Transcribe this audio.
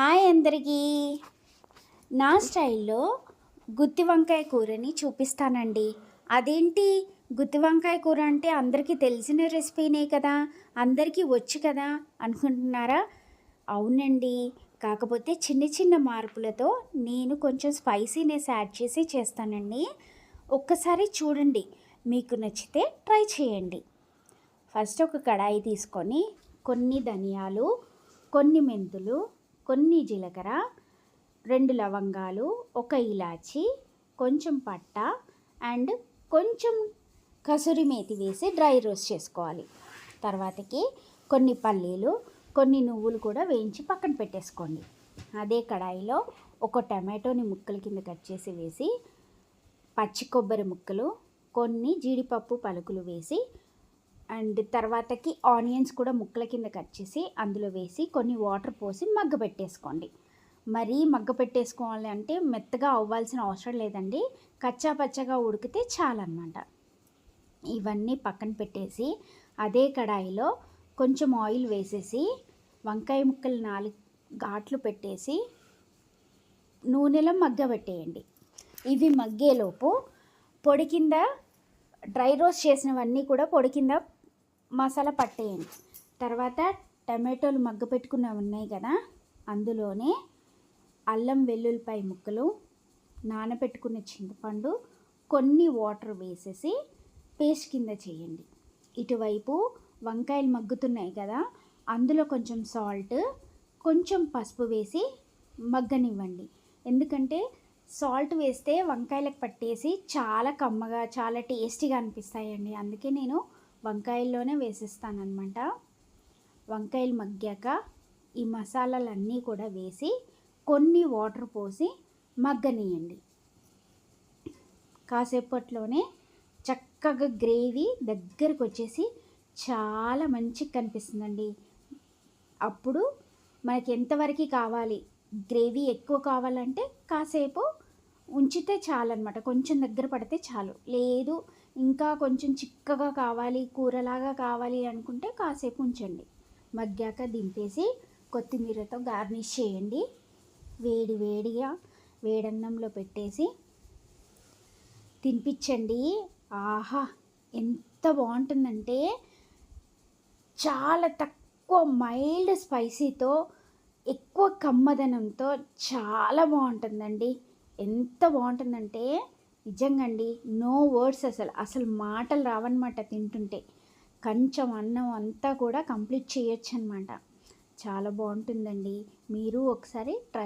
Hi అందరికీ. నా స్టైల్లో గుత్తి వంకాయ కూరని చూపిస్తానండి. అదేంటి? గుత్తి వంకాయ కూర అంటే అందరికీ తెలిసిన రెసిపీనే కదా అందరికీ వచ్చు కదా అనుకుంటున్నారా? అవునండి. కాకపోతే చిన్న చిన్న మార్పులతో నేను కొంచెం స్పైసీనెస్ యాడ్ చేసి చేస్తానండి. ఒక్కసారి చూడండి. మీకు నచ్చితే ట్రై చేయండి. ఫస్ట్ ఒక కడాయి తీసుకొని కొన్ని ధనియాలు కొన్ని మెంతులు కొన్ని జీలకర్ర రెండు లవంగాలు ఒక ఇలాచి కొంచెం పట్ట అండ్ కొంచెం కసూరి మేతి వేసి డ్రై రోస్ట్ చేసుకోవాలి. తర్వాతకి కొన్ని పల్లీలు కొన్ని నువ్వులు కూడా వేయించి పక్కన పెట్టేసుకోండి. అదే కడాయిలో ఒక టమాటోని ముక్కల కింద కట్ చేసి వేసి పచ్చి కొబ్బరి ముక్కలు కొన్ని జీడిపప్పు పలుకులు వేసి అండ్ తర్వాతకి ఆనియన్స్ కూడా ముక్కల కింద కట్ చేసి అందులో వేసి కొన్ని వాటర్ పోసి మగ్గ పెట్టేసుకోండి. మరీ మగ్గ పెట్టేసుకోవాలి అంటే మెత్తగా అవ్వాల్సిన అవసరం లేదండి. కచ్చా పచ్చగా ఉడికితే చాలన్నమాట. ఇవన్నీ పక్కన పెట్టేసి అదే కడాయిలో కొంచెం ఆయిల్ వేసేసి వంకాయ ముక్కలు నాలుగు ఘాట్లు పెట్టేసి నూనెలో మగ్గబెట్టేయండి ఇవి మగ్గేలోపు పొడి కింద డ్రై రోస్ట్ చేసినవన్నీ కూడా పొడి కింద మసాలా పట్టేయండి. తర్వాత టమాటోలు మగ్గ పెట్టుకున్నవి ఉన్నాయి కదా అందులోనే అల్లం వెల్లుల్లిపాయ ముక్కలు నానబెట్టుకున్న చింతపండు కొన్ని వాటర్ వేసేసి పేస్ట్ కింద చేయండి. ఇటువైపు వంకాయలు మగ్గుతున్నాయి కదా అందులో కొంచెం సాల్ట్ కొంచెం పసుపు వేసి మగ్గనివ్వండి. ఎందుకంటే సాల్ట్ వేస్తే వంకాయలకు పట్టేసి చాలా కమ్మగా చాలా టేస్టీగా అనిపిస్తాయండి. అందుకే నేను వంకాయల్లోనే వేసేస్తానమాట వంకాయలు మగ్గాక ఈ మసాలాలన్నీ కూడా వేసి కొన్ని వాటర్ పోసి మగ్గనీయండి. కాసేపట్లోనే చక్కగా గ్రేవీ దగ్గరకు వచ్చేసి చాలా మంచిగా కనిపిస్తుందండి. అప్పుడు మనకి ఎంతవరకు కావాలి? గ్రేవీ ఎక్కువ కావాలంటే కాసేపు ఉంచితే చాలన్నమాట. కొంచెం దగ్గర పడితే చాలు. లేదు ఇంకా కొంచెం చిక్కగా కావాలి కూరలాగా కావాలి అనుకుంటే కాసేపు ఉంచండి. మగ్గాక దింపేసి కొత్తిమీరతో గార్నిష్ చేయండి. వేడి వేడిగా వేడన్నంలో పెట్టేసి తినిపించండి. ఆహా ఎంత బాగుంటుందంటే చాలా తక్కువ మైల్డ్ స్పైసీతో ఎక్కువ కమ్మదనంతో చాలా బాగుంటుందండి. ఎంత బాగుంటుందంటే నిజంగా అండి నో వర్డ్స్ అసలు. అసలు మాటలు రావన్నమాట తింటుంటే. కొంచెం అన్నం అంతా కూడా కంప్లీట్ చేయొచ్చు అనమాట చాలా బాగుంటుందండి. మీరు ఒకసారి ట్రై